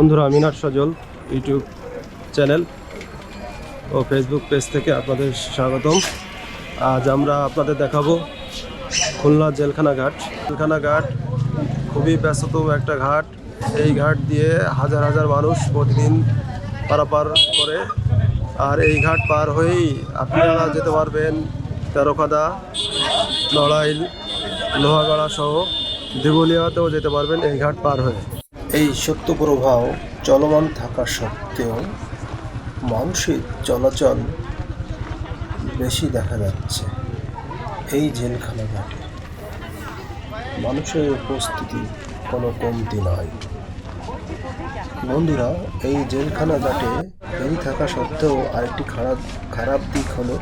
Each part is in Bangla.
বন্ধুরা মিনার সজল, ইউটিউব চ্যানেল ও ফেসবুক পেজ থেকে আপনাদের স্বাগতম। আজ আমরা আপনাদের দেখাবো খুলনা জেলখানা ঘাট। জেলখানা ঘাট খুবই ব্যস্ততম একটা ঘাট। এই ঘাট দিয়ে হাজার হাজার মানুষ প্রতিদিন পারাপার করে। আর এই ঘাট পার হয়েই আপনারা যেতে পারবেন তেরোখাদা, নড়াইল, লোহাগড়া সহ দেবলিয়াতেও যেতে পারবেন এই ঘাট পার হয়ে। এই সত্য প্রবাহ চলমান থাকা সত্ত্বেও মানুষের চলাচল বেশি দেখা যাচ্ছে এই জেলখানা ঘাটে। মানুষের উপস্থিতি কোনো কমতি নয়। বন্ধুরা, এই জেলখানা ঘাটে এই থাকা সত্ত্বেও আরেকটি খারাপ খারাপ দিক হলো,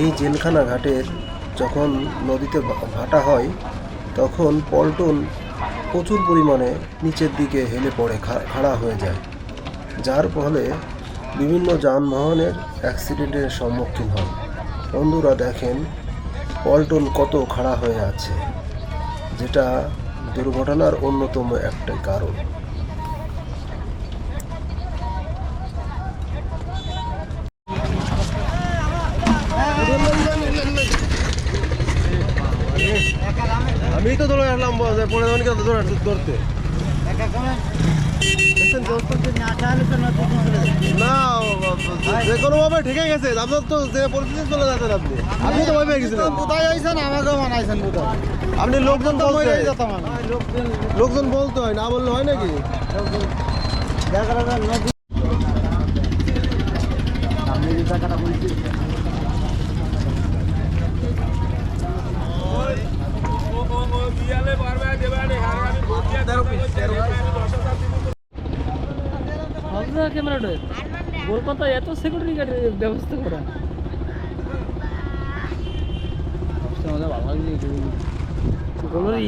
এই জেলখানা ঘাটের যখন নদীতে ভাটা হয়, তখন পল্টন প্রচুর পরিমাণে নিচের দিকে হেলে পড়ে খাড়া হয়ে যায়। যার ফলে বিভিন্ন যানবাহনের অ্যাক্সিডেন্টের সম্মুখীন হয় বন্ধুরা দেখেন, পল্টন কত খাড়া হয়ে আছে, যেটা দুর্ঘটনার অন্যতম একটা কারণ। আমি তো ধরে আসলাম পরে ধরতে ধরতে। না যে কোনো ভাবে ঠেকে গেছে আপনার তো যে পরিস্থিতি চলে যাচ্ছেন আপনি। আপনি তো ভয় গেছিলেন কোথায় আইছেন আমাকেও মানাইছেন কোথায় আপনি লোকজন তো বলতে। লোকজন বলতে হয় না বললে হয় নাকি? ভাবনা ক্যামেরাটা কলকাতায় এত সিকিউরিটি গার্ডের ব্যবস্থা করা।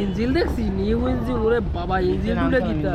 ইঞ্জিল দেখছি নিউ ইঞ্জিল ওরে বাবা ইঞ্জিলগুলো কিতা